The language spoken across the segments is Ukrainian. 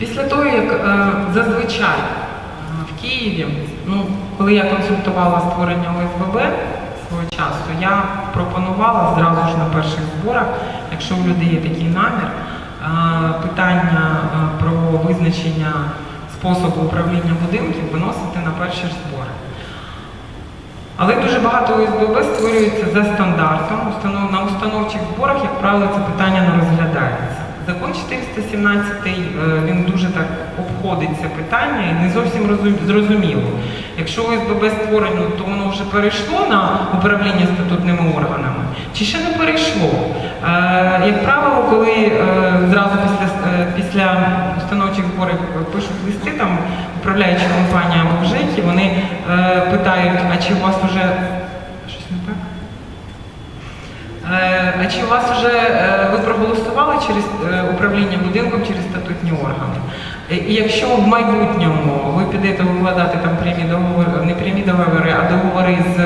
Після того, як е, зазвичай е, в Києві, ну, коли я консультувала створення ОСББ свого часу, я пропонувала зразу ж на перших зборах, якщо у людей є такий намір, е, питання е, про визначення способу управління будинків виносити на перші збори. Але дуже багато ОСББ створюється за стандартом. На установчих зборах, як правило, це питання не розглядається. Закон 417 е, він дуже так обходить це питання і не зовсім зрозуміло. Якщо ОСББ створено, то воно вже перейшло на управління статутними органами, чи ще не перейшло? Е, Як правило, коли е, зразу після, після установчих зборів пишуть листи, там управляюча компанія або ЖЕКі, вони питають, а чи у вас вже щось не так? Е, А чи у вас вже е, ви проголосували через е, управління будинком через статутні органи? Е, І якщо в майбутньому ви підете укладати там прямі договори, не прямі договори, а договори з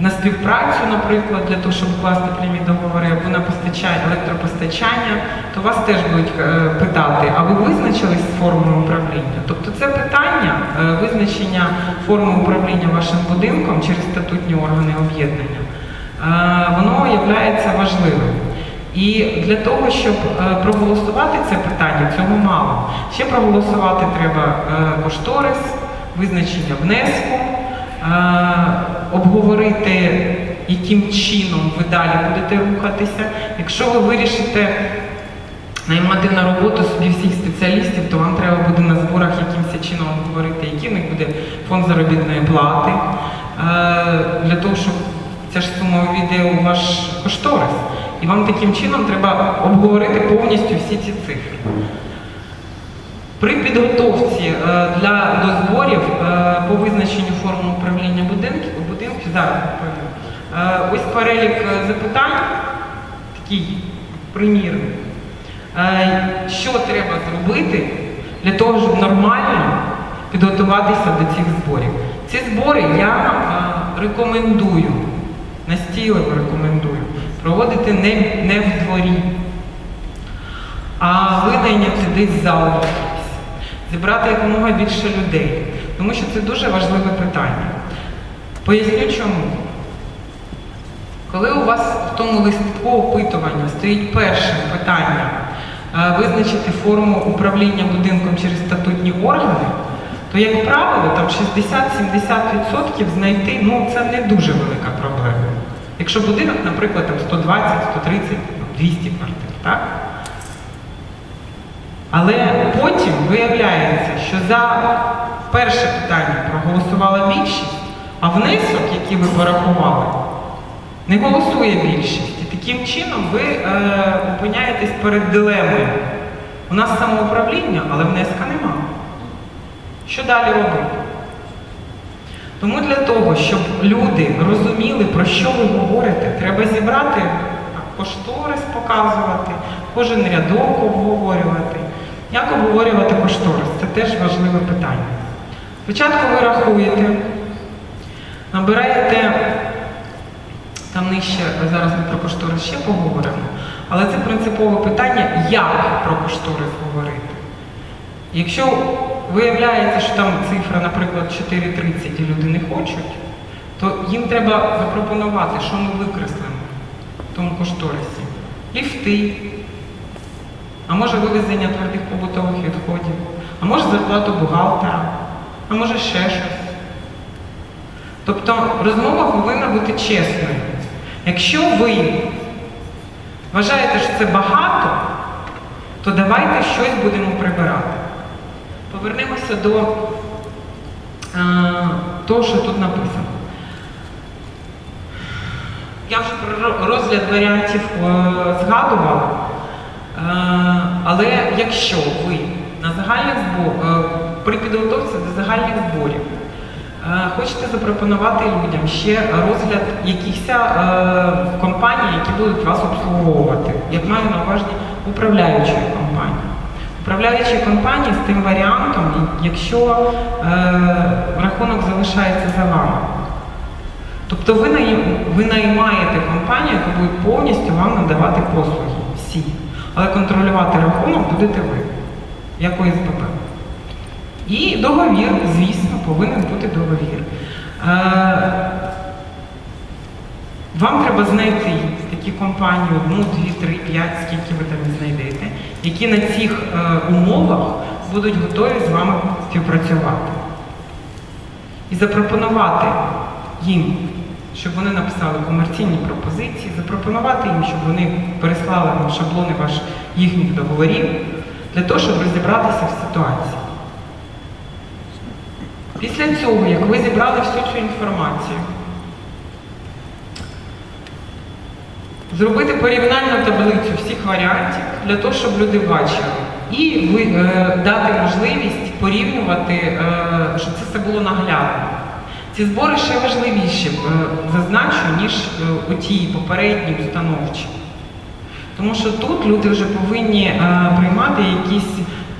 на співпрацю, наприклад, для того, щоб вкласти прямі договори або на постачання, електропостачання, то вас теж будуть е, питати, а ви визначились з формою управління? Тобто це питання е, визначення форми управління вашим будинком через статутні органи об'єднання, е, воно є важливим. І для того, щоб е, проголосувати це питання, цього мало. Ще проголосувати треба е, кошторис, визначення внеску, е, обговорити, яким чином ви далі будете рухатися. Якщо ви вирішите наймати на роботу собі всіх спеціалістів, то вам треба буде на зборах якимось чином обговорити, який в них буде фонд заробітної плати, е, для того, щоб ця ж сума увійде у ваш кошторис. І вам таким чином треба обговорити повністю всі ці цифри. При підготовці е, для до зборів е, по визначенню форми управління будинків, будинків зараз відповім. Е, ось перелік запитань, такий примірний. Що треба зробити для того, щоб нормально підготуватися до цих зборів? Ці збори я рекомендую, настійливо рекомендую проводити не, не в дворі, а винайняти десь зал зібрати якомога більше людей. Тому що це дуже важливе питання. Поясню чому. Коли у вас в тому листку опитування стоїть перше питання е, визначити форму управління будинком через статутні органи, то, як правило, там 60-70% знайти ну, це не дуже велика проблема. Якщо будинок, наприклад, там 120, 130, 200 квартир, так? Але потім виявляється, що за перше питання проголосувала більшість, а внесок, який ви порахували, не голосує більшість. І таким чином ви е, опиняєтесь перед дилемою. У нас самоуправління, але внеска нема. Що далі робити? Тому для того, щоб люди розуміли, про що ви говорите, треба зібрати кошторис показувати, кожен рядок обговорювати. Як обговорювати кошторис? Це теж важливе питання. Спочатку ви рахуєте, набираєте там нижче, зараз ми про кошторис ще поговоримо, але це принципове питання, як про кошторис говорити. Якщо виявляється, що там цифра, наприклад, 4,30 і люди не хочуть, то їм треба запропонувати, що ми викреслимо в тому кошторисі. Ліфти, а може вивезення твердих побутових відходів, а може зарплату бухгалтера, а може ще щось. Тобто розмова повинна бути чесною. Якщо ви вважаєте, що це багато, то давайте щось будемо прибирати. Повернемося до е, того, що тут написано. Я вже про розгляд варіантів е, згадувала, е, але якщо ви на загальних збор, е, при підготовці до загальних зборів хочете запропонувати людям ще розгляд якихось компаній, які будуть вас обслуговувати, як маю на увазі управляючої компанії. Управляючі компанії з тим варіантом, якщо е, рахунок залишається за вами. Тобто ви, наї- ви наймаєте компанію, яка буде повністю вам надавати послуги. Всі. Але контролювати рахунок будете ви. як ОСББ. І договір, звісно, повинен бути договір. Е, Вам треба знайти такі компанії, одну, дві, три, п'ять, скільки ви там знайдете, які на цих е, умовах будуть готові з вами співпрацювати. І запропонувати їм, щоб вони написали комерційні пропозиції, запропонувати їм, щоб вони переслали вам шаблони ваш, їхніх договорів, для того, щоб розібратися в ситуації. Після цього, як ви зібрали всю цю інформацію, зробити порівняльну таблицю всіх варіантів для того, щоб люди бачили, і ви, е, дати можливість порівнювати, е, щоб це все було наглядно. Ці збори ще важливіші, е, зазначу, ніж е, у тій попередній установчі. Тому що тут люди вже повинні е, приймати якісь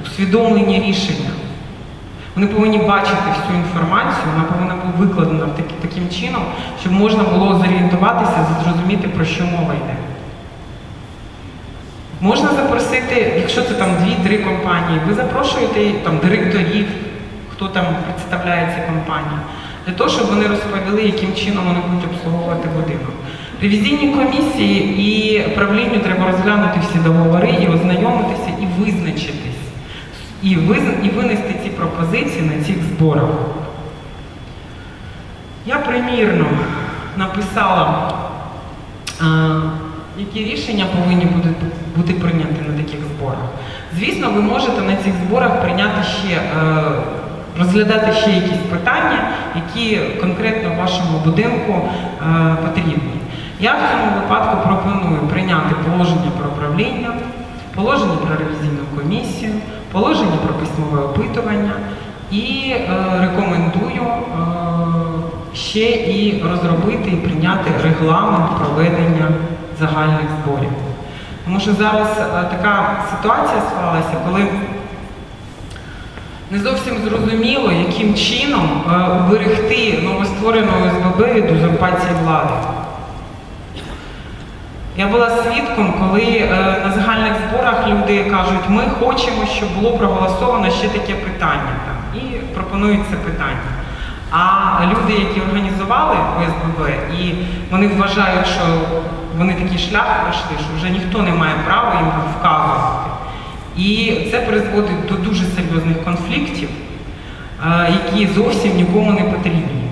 усвідомлені рішення. Вони повинні бачити всю інформацію, вона повинна бути викладена так- таким чином, щоб можна було зорієнтуватися, зрозуміти, про що мова йде. Можна запросити, якщо це там дві-три компанії, ви запрошуєте там директорів, хто там представляє ці компанії, для того, щоб вони розповіли, яким чином вони будуть обслуговувати будинок. Ревізійній комісії і правлінню треба розглянути всі договори і ознайомитися і визначитись. І, і винести ці пропозиції на цих зборах. Я примірно написала, е, які рішення повинні бути, прийняті на таких зборах. Звісно, ви можете на цих зборах прийняти ще, е, розглядати ще якісь питання, які конкретно вашому будинку е, потрібні. Я в цьому випадку пропоную прийняти положення про правління, положення про ревізійну комісію, положення про письмове опитування і е, рекомендую ще і розробити і прийняти регламент проведення загальних зборів. Тому що зараз е, така ситуація склалася, коли не зовсім зрозуміло, яким чином е, уберегти новостворену ОСББ від узурпації влади. Я була свідком, коли е, на загальних зборах люди кажуть, ми хочемо, щоб було проголосовано ще таке питання. І пропонують це питання. А люди, які організували ОСББ, і вони вважають, що вони такий шлях пройшли, що вже ніхто не має права їм вказувати. І це призводить до дуже серйозних конфліктів, е, які зовсім нікому не потрібні.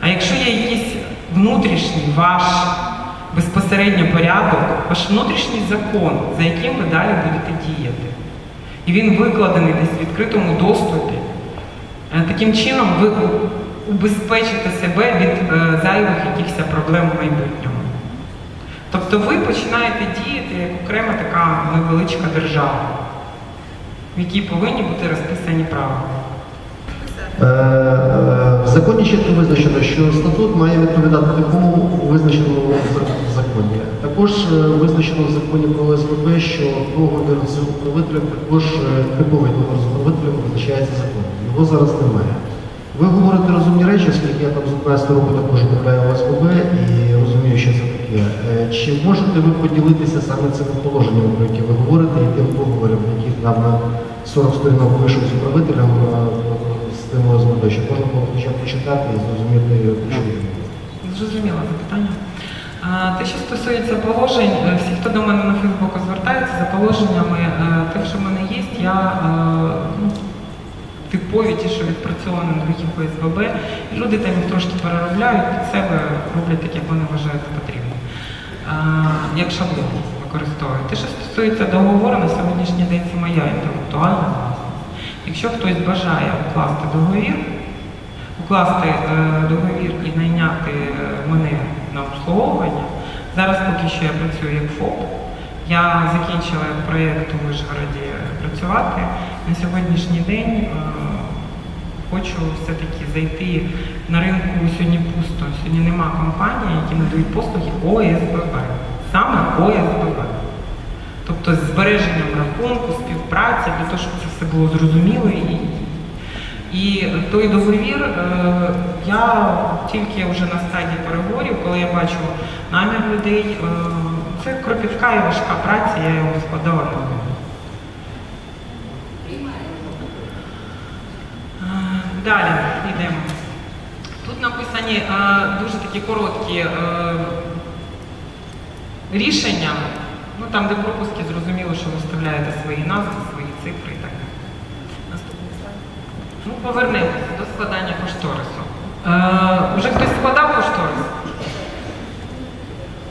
А якщо є якийсь внутрішній ваш безпосередньо порядок, ваш внутрішній закон, за яким ви далі будете діяти. І він викладений десь в відкритому доступі. Е, Таким чином ви убезпечите себе від е, зайвих якихось проблем в майбутньому. Тобто ви починаєте діяти як окрема така невеличка держава, в якій повинні бути розписані правила. Е, е, В законі чітко визначено, що статут має відповідати такому визначеному в законі. Також е, визначено в законі про ОСББ, що договір з управителем також типовий договір з управителем визначається законом. Його зараз немає. Ви говорите розумні речі, оскільки я там з 11 року також управляю ОСББ і розумію, що це таке. Чи можете ви поділитися саме цими положеннями, про які ви говорите, і тим договором, який там на 40 сторінок вийшов з управителем з тим ОСББ, щоб можна було хоча почитати і зрозуміти, що? Зрозуміло запитання. Те, що стосується положень, е, всі, хто до мене на Фейсбуку звертається за положеннями, е, тих, що в мене є, я е, ну, типові ті, що відпрацьовані на ОСББ, і люди там їх трошки переробляють під себе, роблять так, як вони вважають. А, Як шаблон використовують. Те, що стосується договору, на сьогоднішній день це моя інтелектуальна власність. Якщо хтось бажає укласти договір, укласти е, договір і найняти е, мене на обслуговування. Зараз поки що я працюю як ФОП. Я закінчила проєкт у Вишгороді працювати. На сьогоднішній день е, хочу все-таки зайти на ринку сьогодні пусто. Сьогодні нема компаній, які надають послуги ОСББ. Саме ОСББ. Тобто з збереженням рахунку, співпраця, для того, щоб це все було зрозуміло і, і той договір е, я тільки вже на стадії переговорів, коли я бачу намір людей, е, це кропітка і важка праця, я його складала на Далі йдемо. Тут написані е, дуже такі короткі е, рішення. Ну там, де пропуски, зрозуміло, що ви вставляєте свої назви, свої цифри і так далі. Наступний слайд. Ну, повернемося до складання кошторису. Е, вже хтось складав кошторис?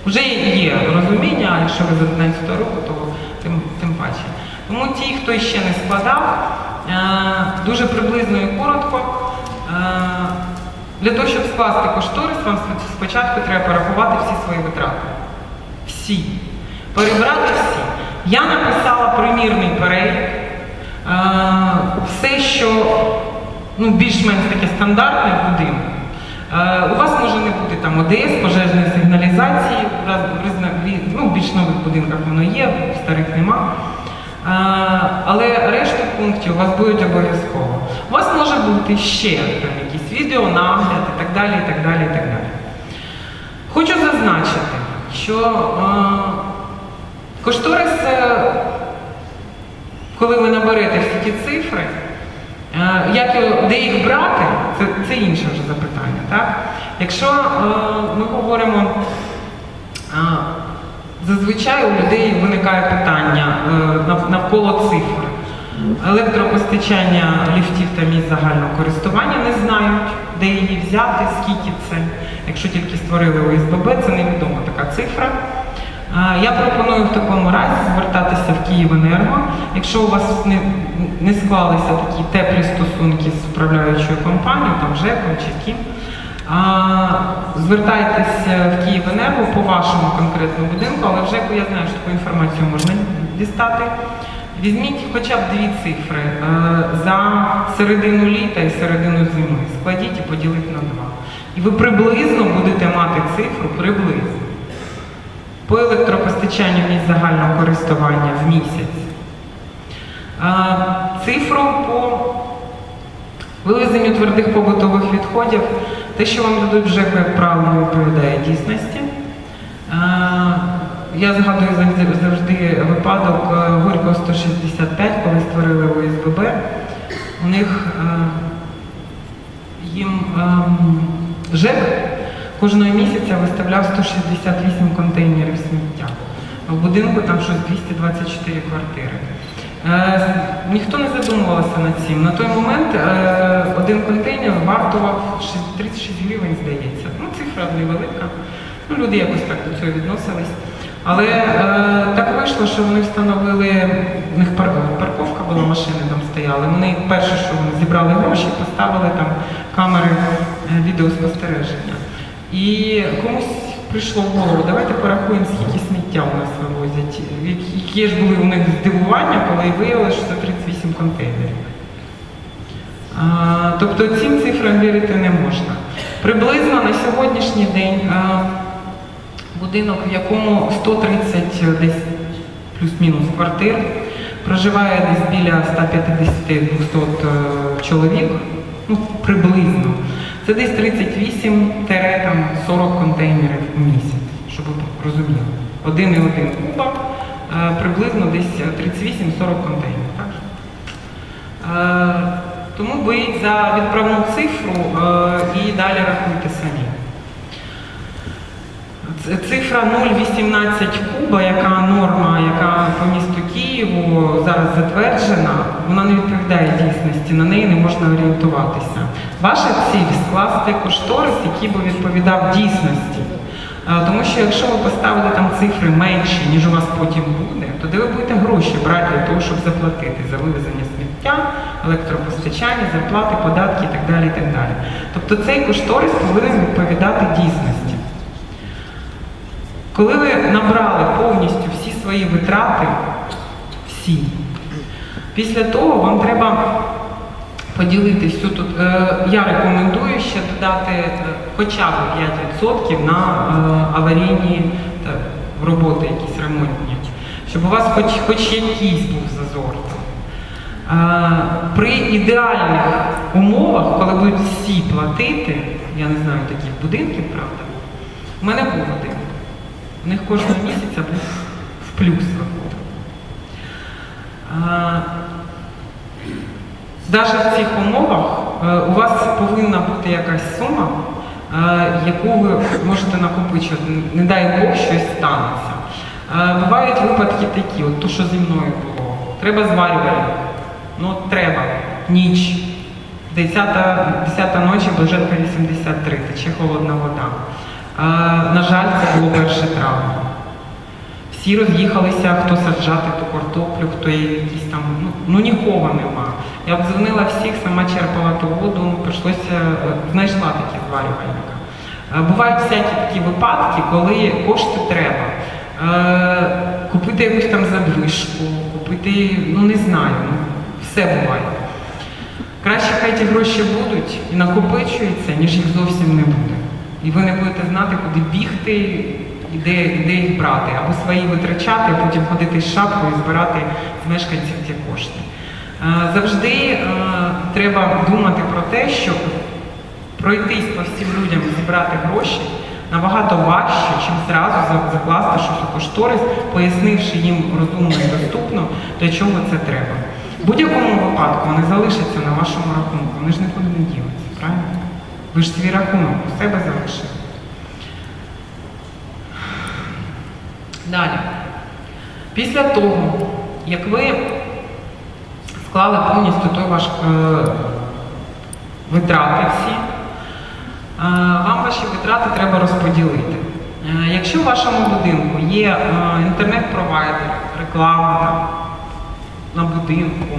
Вже є розуміння, якщо ви з 11 року, то тим, тим паче. Тому ті, хто ще не складав, дуже приблизно і коротко. е, Для того, щоб скласти кошторис, вам спочатку треба порахувати всі свої витрати. Всі. Перебрати всі. Я написала примірний перелік. Е, Все, що ну, більш-менш таке стандартне в будинку. Е, У вас може не бути там ОДС, пожежної сигналізації, ну, в більш нових будинках воно є, в старих нема. Е, Але пунктів у вас будуть обов'язково. У вас може бути ще там якісь відеонагляд і так далі, і так далі, і так далі. Хочу зазначити, що е, кошторис, е, коли ви наберете всі ті цифри, е, як де їх брати, це, це інше вже запитання. Так? Якщо е, ми говоримо, е, зазвичай у людей виникає питання е, нав- навколо цифр. Електропостачання ліфтів та місць загального користування не знають, де її взяти, скільки це. Якщо тільки створили ОСББ, це невідома така цифра. Я пропоную в такому разі звертатися в Київенерго. Якщо у вас не, не склалися такі теплі стосунки з управляючою компанією, там ЖЕКом чи ким, а, звертайтесь в Київенерго по вашому конкретному будинку, але в ЖЕКу я знаю, що таку інформацію можна дістати. Візьміть хоча б дві цифри е, за середину літа і середину зими. Складіть і поділіть на два. І ви приблизно будете мати цифру приблизно по електропостачанню місць загального користування в місяць. Цифру по вивезенню твердих побутових відходів, те, що вам дадуть вже, як правило, відповідає дійсності. Я згадую завжди, випадок е, Горького 165, коли створили ОСББ. У них е, їм ем, ЖЕК кожного місяця виставляв 168 контейнерів сміття. В будинку там щось 224 квартири. Е, ніхто не задумувався над цим. На той момент е, один контейнер вартував 36 гривень, здається. Ну, цифра невелика. Ну, люди якось так до цього відносились. Але е, так вийшло, що вони встановили, у них пар- парковка була, машини там стояли. Вони перше, що вони зібрали гроші, поставили там камери е, відеоспостереження. І комусь прийшло в голову, давайте порахуємо, скільки сміття у нас вивозять. Які- ж були у них здивування, коли виявили, що це 38 контейнерів. Тобто цим цифрам вірити не можна. Приблизно на сьогоднішній день а, будинок, в якому 130 десь плюс-мінус квартир, проживає десь біля 150-200 е, чоловік, ну приблизно. Це десь 38-40 контейнерів в місяць, щоб ви розуміли. Один і один кубок, е, приблизно десь 38-40 контейнерів. Так? Е, Тому беріть за відправну цифру і далі рахуйте самі. Цифра 0,18 куба, яка норма, яка по місту Києву зараз затверджена, вона не відповідає дійсності, на неї не можна орієнтуватися. Ваша ціль скласти кошторис, який би відповідав дійсності. Е, Тому що якщо ви поставите там цифри менші, ніж у вас потім буде, то де ви будете гроші брати для того, щоб заплатити за вивезення сміття, електропостачання, зарплати, податки і так далі. І так далі. Тобто цей кошторис повинен відповідати дійсності. Коли ви набрали повністю всі свої витрати, всі, після того вам треба поділити всю тут. е, Я рекомендую ще додати е, хоча б 5% на е, аварійні роботи, якісь ремонтні, щоб у вас хоч, хоч якийсь був зазор. При ідеальних умовах, коли будуть всі платити, я не знаю таких будинків, правда, у мене був будинок. У них кожного місяця був в плюс виходив. Навіть в цих умовах е, у вас повинна бути якась сума, е, яку ви можете накопичувати. Не дай Бог щось станеться. Е, Бувають випадки такі, от то, що зі мною було. Треба зварювальник. Ну, треба. Ніч. 10, 10 ночі, Блаженка 83, тече холодна вода. На жаль, це було 1 травня. Всі роз'їхалися, хто саджати ту картоплю, хто є якісь там, ну, ну нікого нема. Я обдзвонила всіх, сама черпала ту воду, ну, прийшлося, е, знайшла такі зварювальника. Е, Бувають всякі такі випадки, коли кошти треба. Е, купити якусь там задвижку, купити, ну не знаю, ну, все буває. Краще хай ті гроші будуть і накопичуються, ніж їх зовсім не буде. І ви не будете знати, куди бігти і де, де їх брати, або свої витрачати, а потім ходити з шапкою і збирати з мешканців ці кошти. Е, Завжди е, треба думати про те, що пройтись по всім людям і зібрати гроші набагато важче, чим зразу закласти щось у кошторис, пояснивши їм розумно і доступно, для чого це треба. В будь-якому випадку вони залишаться на вашому рахунку, вони ж нікуди не ділиться, правильно? Ви ж свій рахунок у себе залишили. Далі. Після того, як ви склали повністю той ваш е, витрати всі, е, вам ваші витрати треба розподілити. Е, Якщо в вашому будинку є е, інтернет-провайдер, реклама на будинку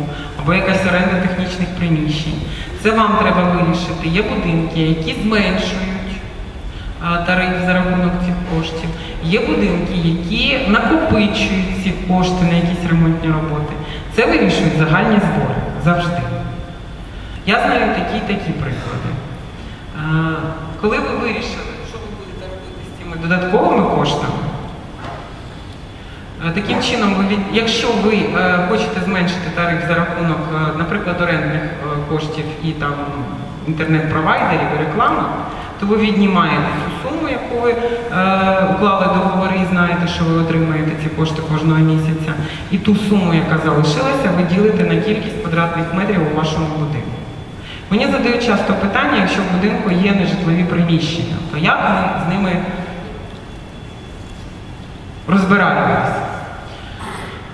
або якась оренда технічних приміщень, це вам треба вирішити. Є будинки, які зменшують тариф за рахунок цих коштів. Є будинки, які накопичують ці кошти на якісь ремонтні роботи. Це вирішують загальні збори завжди. Я знаю такі і такі приклади. Коли ви вирішили, що ви будете робити з цими додатковими коштами, таким чином, ви якщо ви е, хочете зменшити тариф за рахунок, е, наприклад, орендних е, коштів і там інтернет-провайдерів і реклами, то ви віднімаєте цю суму, яку ви е, уклали договори і знаєте, що ви отримаєте ці кошти кожного місяця, і ту суму, яка залишилася, ви ділите на кількість квадратних метрів у вашому будинку. Мені задають часто питання, якщо в будинку є нежитлові приміщення, то як ми з ними розбираємося?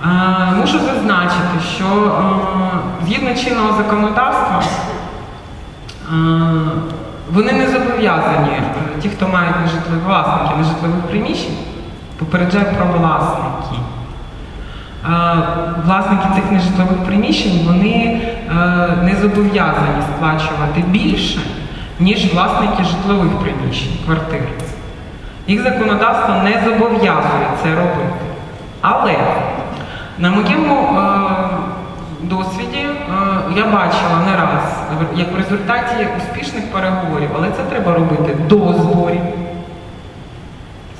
Е, Мушу зазначити, що е, згідно чинного законодавства е, вони не зобов'язані, ті, хто мають нежитлові власники нежитлових приміщень, попереджають про власники. Власники цих нежитлових приміщень вони не зобов'язані сплачувати більше, ніж власники житлових приміщень, квартир. Їх законодавство не зобов'язує це робити. Але на моєму е, досвіді е, я бачила не раз, як в результаті успішних переговорів, але це треба робити до зборів.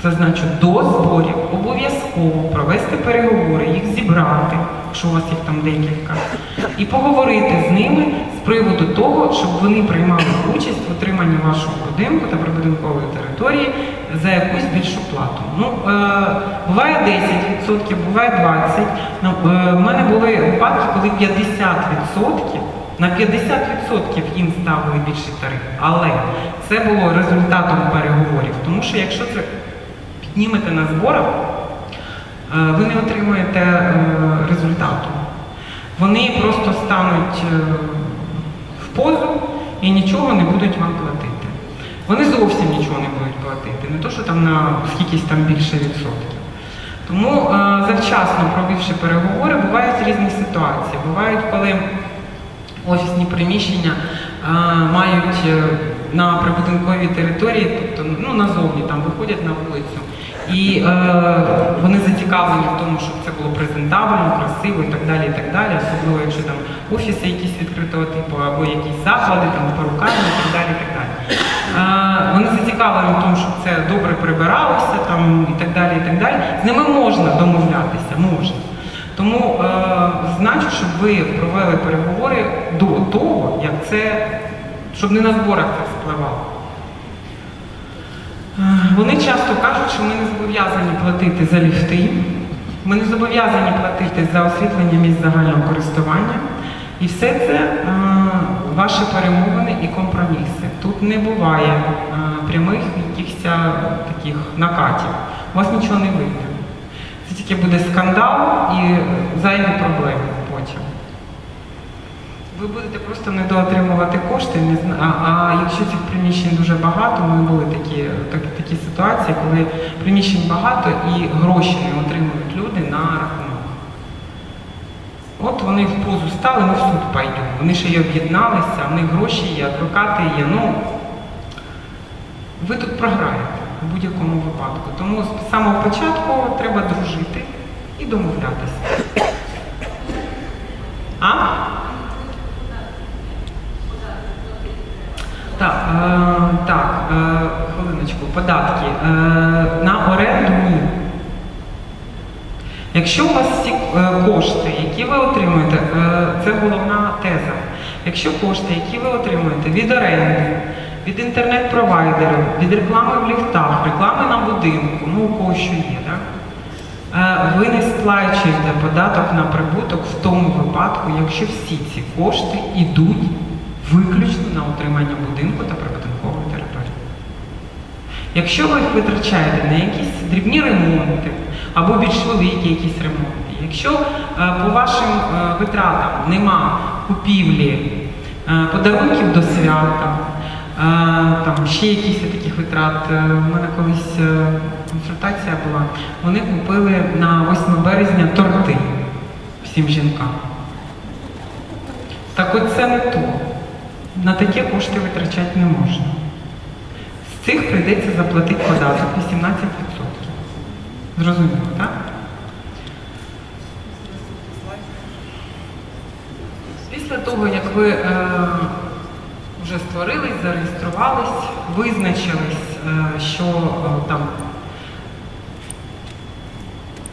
Це значить до зборів обов'язково провести переговори, їх зібрати, якщо у вас їх там декілька, і поговорити з ними з приводу того, щоб вони приймали участь в отриманні вашого будинку та прибудинкової території за якусь більшу плату. Ну, е, буває 10%, буває 20%. Ну, е, мене були випадки, коли 50% на 50% їм ставили більший тариф. Але це було результатом переговорів. Тому що якщо це піднімете на зборах, е, ви не отримаєте е, результату. Вони просто стануть е, в позу і нічого не будуть вам платити. Вони зовсім нічого не будуть платити, не то, що там на скількись там більше відсотків. Тому е, завчасно провівши переговори, бувають різні ситуації. Бувають, коли офісні приміщення е, мають е, на прибудинковій території, тобто ну, назовні там виходять на вулицю. І е, вони зацікавлені в тому, щоб це було презентабельно, красиво і так далі, і так далі, особливо якщо там офіси якісь відкритого типу, або якісь заклади, там перукарні і так далі. І так далі. Вони зацікавлені в тому, щоб це добре прибиралося там, і так далі, і так далі. З ними можна домовлятися, можна. Тому е, значу, щоб ви провели переговори до того, як це, щоб не на зборах це спливало. Е, Вони часто кажуть, що ми не зобов'язані платити за ліфти, ми не зобов'язані платити за освітлення місць загального користування. І все це е, ваші перемовини і компроміси. Тут не буває е, прямих якихось таких накатів. У вас нічого не вийде. Це тільки буде скандал і зайві проблеми потім. Ви будете просто недоотримувати кошти, не зна- а, а якщо цих приміщень дуже багато, ми були такі, так, такі ситуації, коли приміщень багато і гроші не отримують люди на рахунок. От вони в позу стали, ми в суд пойдемо. Вони ще й об'єдналися, в них гроші є, адвокати є. Ну, ви тут програєте в будь-якому випадку. Тому з самого початку треба дружити і домовлятися. А? Так, е, так, е, хвилиночку, податки. Е, на оренду ні. Якщо у вас всі е, кошти, які ви отримуєте, е, це головна теза. Якщо кошти, які ви отримуєте від оренди, від інтернет-провайдерів, від реклами в ліфтах, реклами на будинку, ну у кого що є, так? Е, ви не сплачуєте податок на прибуток в тому випадку, якщо всі ці кошти йдуть виключно на утримання будинку та території. Якщо ви їх витрачаєте на якісь дрібні ремонти або більш великі якісь ремонти, якщо е, по вашим е, витратам нема купівлі е, подарунків до свята, там ще якісь таких витрат, у мене колись консультація була, вони купили на 8 березня торти всім жінкам. Так от це не то. На такі кошти витрачати не можна. Цих прийдеться заплатити податок 18%. Зрозуміло, так? Після того, як ви е, вже створились, зареєструвались, визначились, е, що е, там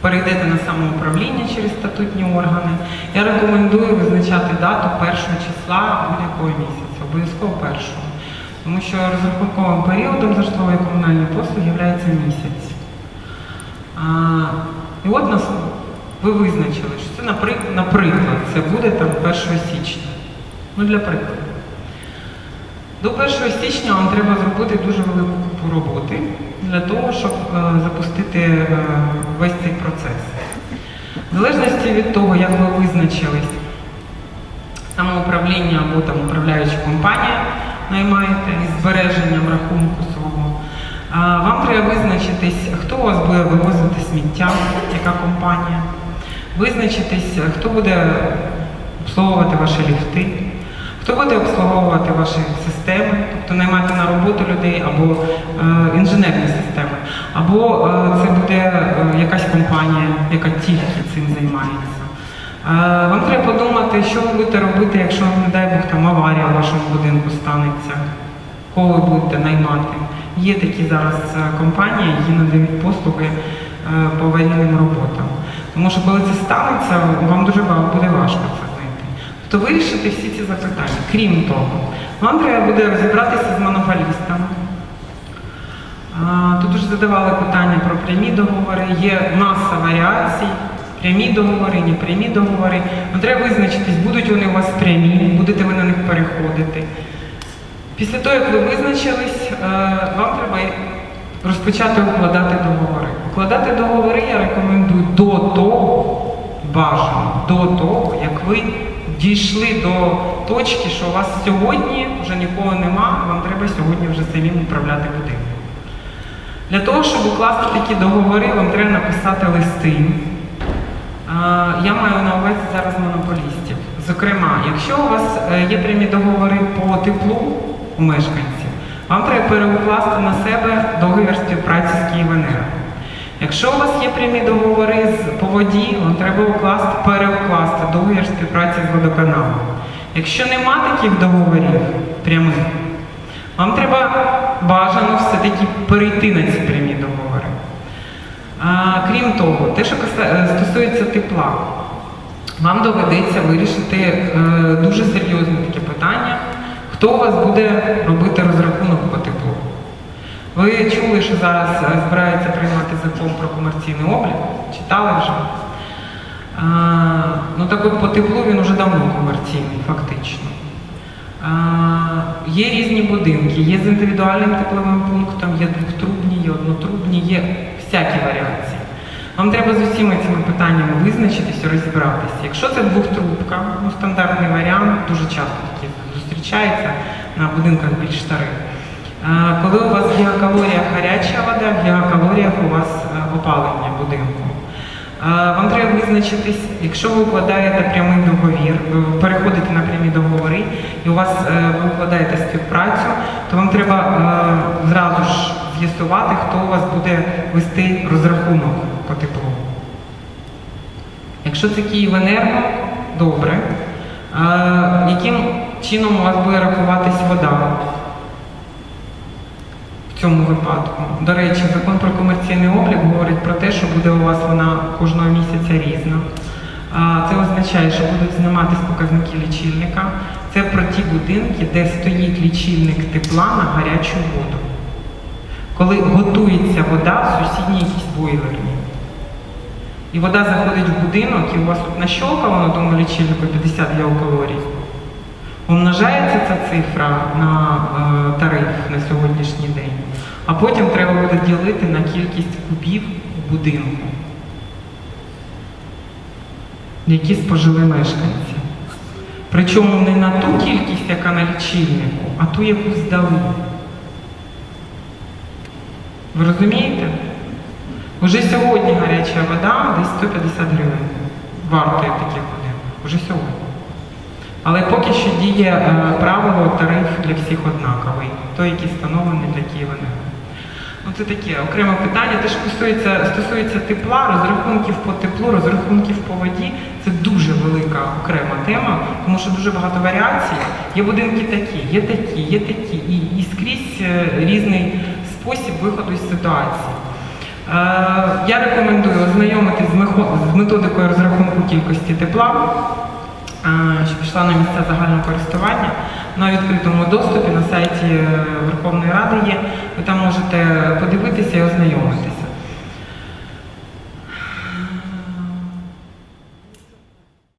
перейдете на самоуправління через статутні органи, я рекомендую визначати дату першого числа будь-якого місяця, обов'язково першого. Тому що розрахунковим періодом за комунальні послуги є місяць. А, і от нас ви визначили, що це, наприклад, це буде там 1 січня. Ну, для прикладу. До 1 січня вам треба зробити дуже велику купу роботи для того, щоб е, запустити е, весь цей процес. В залежності від того, як ви визначились, самоуправління або там управляюча компанія наймаєте із збереженням рахунку свого. Вам треба визначитись, хто у вас буде вивозити сміття, яка компанія, визначитись, хто буде обслуговувати ваші ліфти, хто буде обслуговувати ваші системи, тобто наймати на роботу людей або е, інженерні системи, або е, це буде е, якась компанія, яка тільки цим займається. Вам треба подумати, що ви будете робити, якщо, не дай Бог, там аварія в вашому будинку станеться, кого ви будете наймати. Є такі зараз е, компанії, які надають послуги е, по аварійним роботам. Тому що коли це станеться, вам дуже буде важко це знайти. Тобто вирішити всі ці запитання. Крім того, вам треба буде розібратися з монополістами. Тут уже задавали питання про прямі договори. Є маса варіацій, прямі договори, непрямі договори. Ну, треба визначитись, будуть вони у вас прямі, будете ви на них переходити. Після того, як ви визначились, е, вам треба розпочати укладати договори. Укладати договори я рекомендую до того, бажано, до того, як ви дійшли до точки, що у вас сьогодні вже нікого нема, вам треба сьогодні вже самим управляти будинком. Для того, щоб укласти такі договори, вам треба написати листи. А, Я маю на увазі зараз монополістів. Зокрема, якщо у вас е, є прямі договори по теплу у мешканців, вам треба переукласти на себе договір співпраці з Київенерго. Якщо у вас є прямі договори по воді, вам треба укласти, переукласти договір співпраці з водоканалом. Якщо нема таких договорів прямих, вам треба бажано все-таки перейти на ці прямі. А, крім того, те, що е, стосується тепла, вам доведеться вирішити е, дуже серйозне таке питання, хто у вас буде робити розрахунок по теплу. Ви чули, що зараз е, збирається приймати закон про комерційний облік? Читали вже? А, ну так от по теплу він уже давно комерційний, фактично. Є різні будинки, є з індивідуальним тепловим пунктом, є двохтрубні, є однотрубні, є всякі варіації. Вам треба з усіма цими питаннями визначитися, розібратися. Якщо це двохтрубка, ну, стандартний варіант, дуже часто такі зустрічається на будинках більш старих. Коли у вас в гігакалоріях гаряча вода, в гігакалоріях у вас е, опалення будинку. Вам треба визначитись, якщо ви укладаєте прямий договір, переходите на прямі договори, і у вас е, ви укладаєте співпрацю, то вам треба е, зразу ж з'ясувати, хто у вас буде вести розрахунок по теплу. Якщо це Київенерго, добре. Е, Яким чином у вас буде рахуватись вода? в цьому випадку. До речі, закон про комерційний облік говорить про те, що буде у вас вона кожного місяця різна. А, Це означає, що будуть зніматись показники лічильника. Це про ті будинки, де стоїть лічильник тепла на гарячу воду. Коли готується вода в сусідній якійсь бойлерні. І вода заходить в будинок, і у вас от нащолкало на тому лічильнику 50 геокалорій. Умножається ця цифра на е, тариф на сьогоднішній день, а потім треба буде ділити на кількість кубів у будинку, які спожили мешканці. Причому не на ту кількість, яка на лічильнику, а ту, яку здали. Ви розумієте? Уже сьогодні гаряча вода десь 150 гривень вартує таких годин. Уже сьогодні. Але поки що діє е, правило тариф для всіх однаковий, той, який встановлений для Київенерго. Ну, це таке окреме питання. Те, що стосується, стосується тепла, розрахунків по теплу, розрахунків по воді, це дуже велика окрема тема, тому що дуже багато варіацій. Є будинки такі, є такі, є такі, і, і скрізь е, різний спосіб виходу з ситуації. Е, Я рекомендую ознайомитись з методикою розрахунку кількості тепла е, що пішла на місця загального користування на відкритому доступі на сайті Верховної Ради є. Ви там можете подивитися і ознайомитися.